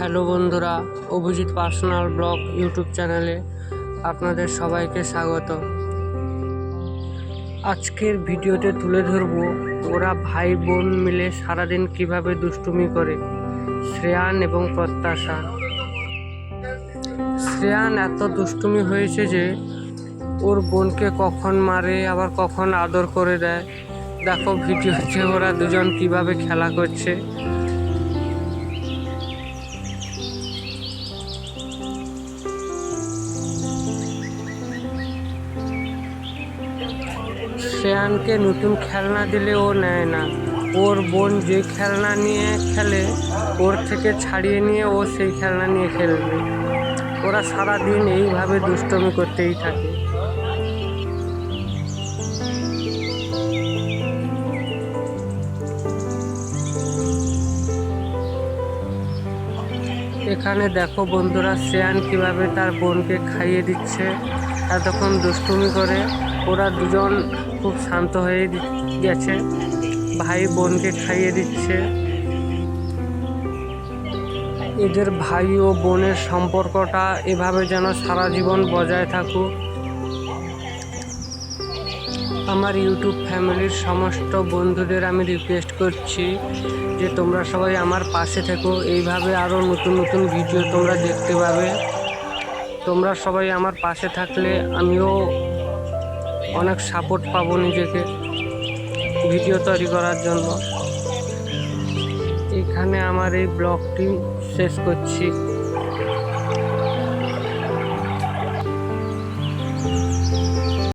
Hello বন্ধুরা, Abhijit personal blog YouTube চ্যানেলে আপনাদের সবাইকে স্বাগত। আজকের ভিডিওতে তুলে ধরব ওরা ভাই বোন মিলে সারাদিন কীভাবে দুষ্টুমি করে, শ্রেয়ান এবং প্রত্যাশা। শ্রেয়ান এত দুষ্টুমি হয়েছে যে ওর বোনকে কখন মারে, আবার কখন আদর করে দেয়। দেখো ভিডিওতে ওরা দুজন কীভাবে খেলা করছে। শ্রেয়ানকে নতুন খেলনা দিলে ও নেয় না। ওর বোন যে খেলনা নিয়ে খেলে, ওর থেকে ছাড়িয়ে নিয়ে ও সেই খেলনা নিয়ে খেলবে। ওরা সারা দিন এইভাবে দুষ্টমি করতেই থাকে। এখানে দেখো বন্ধুরা, শ্রেয়ান কীভাবে তার বোনকে খাইয়ে দিচ্ছে। এতক্ষণ দুষ্টুমি করে, ওরা দুজন খুব শান্ত হয়ে গেছে। ভাই বোনকে খাইয়ে দিচ্ছে। এদের ভাই ও বোনের সম্পর্কটা এভাবে যেন সারা জীবন বজায় থাকুক। আমার ইউটিউব ফ্যামিলির সমস্ত বন্ধুদের আমি রিকোয়েস্ট করছি যে তোমরা সবাই আমার পাশে থেকো। এইভাবে আরও নতুন নতুন ভিডিও তোমরা দেখতে পাবে। তোমরা সবাই আমার পাশে থাকলে আমিও অনেক সাপোর্ট পাবো নিজেকে ভিডিও তৈরি করার জন্য। এখানে আমার এই ব্লগটি শেষ করছি।